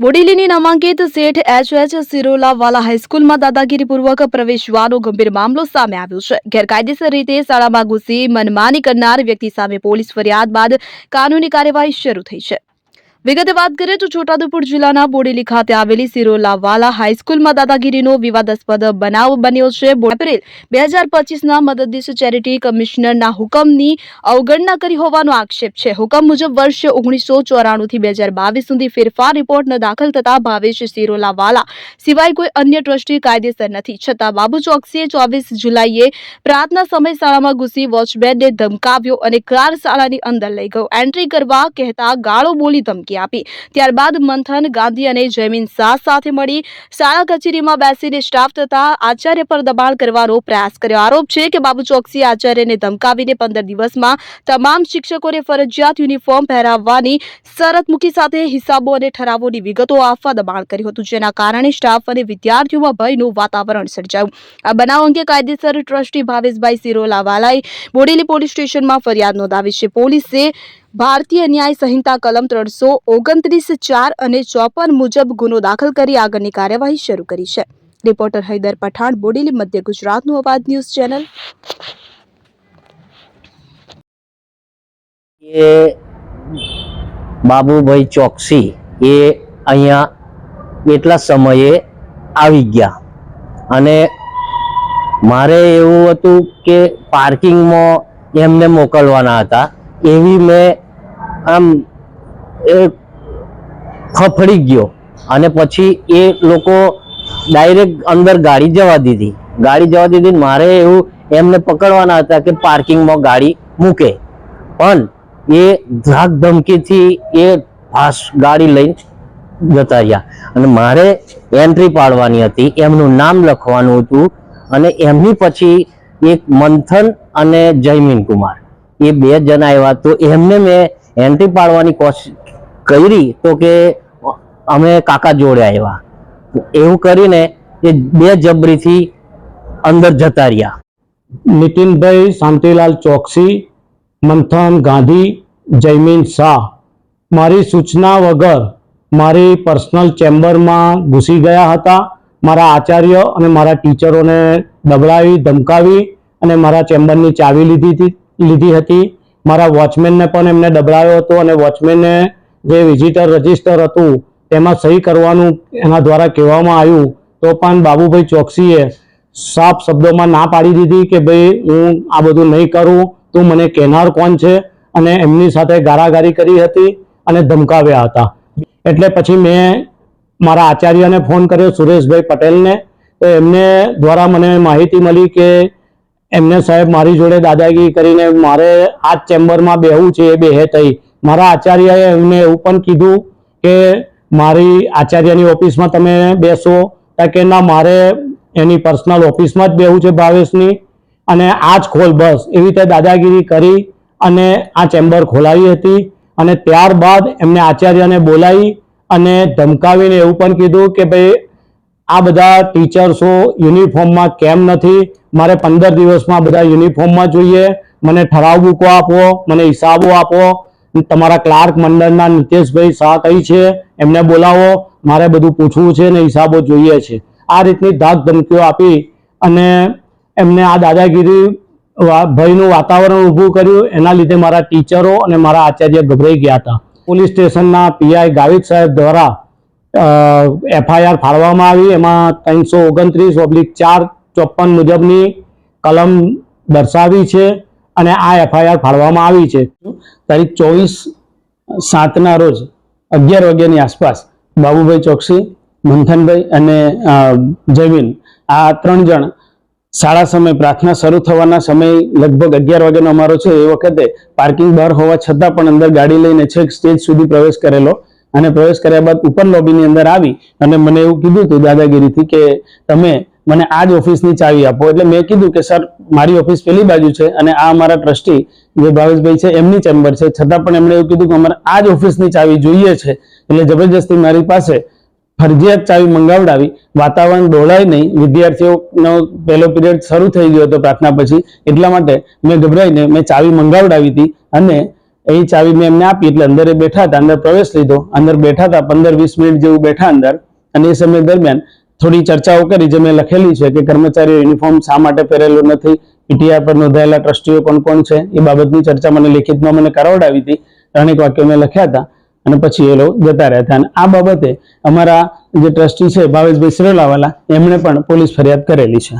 બોડેલીની નામાંકિત શેઠ HH H Sirolawala હાઈસ્કૂલમાં દાદાગીરીપૂર્વક પ્રવેશવાનો ગંભીર મામલો સામે આવ્યો છે. ગેરકાયદેસર રીતે શાળામાં ઘૂસી મનમાની કરનાર વ્યક્તિ સામે પોલીસ ફરિયાદ બાદ કાનૂની કાર્યવાહી શરૂ થઈ છે. વિગતે વાત કરીએ તો છોટાઉદેપુર જિલ્લાના બોડેલી ખાતે આવેલી સિરોલાવાલા હાઈસ્કૂલમાં દાદાગીરીનો વિવાદાસ્પદ બનાવ બન્યો છે. એપ્રિલ બે હજાર પચીસના મદદનીશ ચેરિટી કમિશનરના હુકમની અવગણના કરી હોવાનો આક્ષેપ છે. હુકમ મુજબ વર્ષ ઓગણીસો ચોરાણુંથી બે હજાર બાવીસ સુધી ફેરફાર રિપોર્ટ ન દાખલ થતા ભાવેશ સિરોલાવાલા સિવાય કોઈ અન્ય ટ્રસ્ટી કાયદેસર નથી. છતાં બાબુ ચોકસીએ ચોવીસ જુલાઈએ પ્રાર્થના સમય શાળામાં ઘૂસી વોચમેનને ધમકાવ્યો અને કાર શાળાની અંદર લઈ ગયો. એન્ટ્રી કરવા કહેતા ગાળો બોલી ધમકી આપી. ત્યારબાદ મંથન, ગાંધી અને જયમીન શાહ સાથે મળી. શાળા કચેરીમાં બેસીને સ્ટાફ તથા આચાર્ય પર દબાણ કરવાનો પ્રયાસ કર્યો. આરોપ છે કે બાબુ ચોકસી આચાર્યને ધમકાવીને પંદર દિવસમાં તમામ શિક્ષકોને ફરજિયાત યુનિફોર્મ પહેરાવવાની શરત મૂકી સાથે હિસાબો અને ઠરાવોની વિગતો આપવા દબાણ કર્યું હતું, જેના કારણે સ્ટાફ અને વિદ્યાર્થીઓમાં ભયનું વાતાવરણ સર્જાયું. આ બનાવ અંગે કાયદેસર ટ્રસ્ટી ભાવેશભાઈ સિરોલાવાલાએ બોડેલી પોલીસ સ્ટેશનમાં ફરિયાદ નોંધાવી છે. પોલીસે ભારતીય ન્યાય સંહિતા કલમ ત્રણસો ઓગણત્રીસ ચાર અને ચોપન મુજબ ગુનો દાખલ કરી આગળની કાર્યવાહી શરૂ કરી છે. રિપોર્ટર હૈદર પઠાણ, બોડેલી, મધ્ય ગુજરાતનું અવાજ ન્યૂઝ ચેનલ. એ બાબુભાઈ ચોકસી એ અહીંયા એટલા સમયે આવી ગયા. અને મારે એવું હતું કે પાર્કિંગમાં એમને મોકલવાના હતા. એવી મેં આમ એ ફફડી ગયો. અને પછી એ લોકો ડાયરેક્ટ અંદર ગાડી જવા દીધી. ગાડી જવા દીધી મારે એવું એમને પકડવાના હતા કે પાર્કિંગમાં ગાડી મૂકે. પણ એ ધાક ધમકીથી એ ફાસ ગાડી લઈને જતા રહ્યા. અને મારે એન્ટ્રી પાડવાની હતી. એમનું નામ લખવાનું હતું. અને એમની પછી એક મંથન અને જયમીન કુમાર એ બે જણ આવ્યા. તો એમને મેં એન્ટ્રી પાડવાની કોશિશ કરી તો કે અમે કાકા જોડે આવ્યા. એવું કરીને એ બે જબરીથી અંદર જતા રહ્યા. નીતિનભાઈ શાંતિલાલ ચોકસી, મંથન ગાંધી, જયમીન શાહ. મારી સૂચના વગર મારી પર્સનલ ચેમ્બરમાં ઘૂસી ગયા હતા. મારા આચાર્ય અને મારા ટીચરોને દબડાવી, ધમકાવી અને મારા ચેમ્બરની ચાવી લીધી હતી. લીધી હતી. મારા વોચમેનને પણ એમને દબડાવ્યો હતો અને વોચમેનને જે વિઝિટર રજિસ્ટર હતું, તેમાં સહી કરવાનું એના દ્વારા કહેવામાં આવ્યું. તો પણ બાબુભાઈ ચોકસીએ સાફ શબ્દોમાં ના પાડી દીધી કે ભાઈ હું આ બધું નહીં કરું, તું મને કહેનાર કોણ છે? અને એમની સાથે ગારાગારી કરી હતી અને ધમકાવ્યા હતા. એટલે પછી મેં મારા આચાર્યને ફોન કર્યો, સુરેશભાઈ પટેલને. તો એમને દ્વારા મને માહિતી મળી કે એમને સાહેબ મારી જોડે દાદાગીરી કરીને મારે આ જ ચેમ્બરમાં બેહવું છે, એ બેહે થઈ. મારા આચાર્યએ એમને એવું પણ કીધું કે મારી આચાર્યની ઓફિસમાં તમે બેસો. કે ના, મારે એની પર્સનલ ઓફિસમાં જ બેહવું છે ભાવેશની. અને આ જ ખોલ બસ. એવી રીતે દાદાગીરી કરી અને આ ચેમ્બર ખોલાવી હતી. અને ત્યારબાદ એમને આચાર્યને બોલાવી અને ધમકાવીને એવું પણ કીધું કે ભાઈ આ બધા ટીચર્સો યુનિફોર્મમાં કેમ નથી? મારે પંદર દિવસમાં બધા યુનિફોર્મમાં જોઈએ. મને ઠરાવ બુકો આપો, મને હિસાબો આપો. તમારા ક્લાર્ક મંડળના નીતેશભાઈ શાહ કઈ છે? એમને બોલાવો. મારે બધું પૂછવું છે ને હિસાબો જોઈએ છે. આ રીતની ધાક ધમકીઓ આપી અને એમને આ દાદાગીરી ભયનું વાતાવરણ ઊભું કર્યું. એના લીધે મારા ટીચરો અને મારા આચાર્ય ગભરાઈ ગયા હતા. પોલીસ સ્ટેશનના પીઆઈ ગાવિત સાહેબ દ્વારા એફઆઈઆર ફાળવામાં આવી. એમાં ત્રણસો ઓગણત્રીસ ઓબ્લિક ચાર ચોપન મુજબની કલમ દર્શાવી છે અને આ એફઆઈઆર ફાળવામાં આવી છે. તારીખ ચોવીસ સાતના રોજ અગિયાર વાગ્યાની આસપાસ બાબુભાઈ ચોકસી, મંથનભાઈ અને જૈવિન આ ત્રણ જણ શાળા સમય પ્રાર્થના શરૂ થવાના સમય લગભગ અગિયાર વાગ્યાનો અમારો છે. એ વખતે પાર્કિંગ બહાર હોવા છતાં પણ અંદર ગાડી લઈને છેક સ્ટેજ સુધી પ્રવેશ કરેલો. અને પ્રવેશ કર્યા બાદ ઉપર લોબીની અંદર આવી અને મને એવું કીધું હતું દાદાગીરીથી કે તમે મને આ જ ઓફિસની ચાવી આપો. એટલે મેં કીધું કે, સર, મારી ઓફિસ પેલી બાજુ છે અને આ અમારા ટ્રસ્ટી જે ભાવેશભાઈ છે એમની ચેમ્બર છે. છતાં પણ એમણે એવું કીધું કે, અમારે આ જ ઓફિસની ચાવી જોઈએ છે. એટલે જબરજસ્તી મારી પાસે ફરજિયાત ચાવી મંગાવડાવી. વાતાવરણ ડોળાય નહીં. વિદ્યાર્થીઓનો પહેલો પિરિયડ શરૂ થઈ ગયો હતો પ્રાર્થના પછી. એટલા માટે મેં ગભરાઈને મેં ચાવી મંગાવડાવી હતી અને અહીં ચાવી મેં એમને આપી એટલે અંદર બેઠા હતા, અંદર પ્રવેશ લીધો. અંદર બેઠા હતા, પંદર વીસ મિનિટ જેવું બેઠા અંદર. અને એ સમય દરમિયાન થોડી ચર્ચાઓ કરી જે મેં લખેલી છે કે કર્મચારીઓ યુનિફોર્મ શા માટે પહેરેલો નથી પીટીઆર પર નોંધાયેલા ટ્રસ્ટીઓ કોણ કોણ છે, એ બાબતની ચર્ચા મને લેખિતમાં મને કરાવડાવી હતી. અનેક વાક્યો મેં લખ્યા હતા અને પછી એ લોકો જતા રહ્યા હતા. અને આ બાબતે અમારા જે ટ્રસ્ટી છે ભાવેશભાઈ સિરોલાવાલા, એમણે પણ પોલીસ ફરિયાદ કરેલી છે.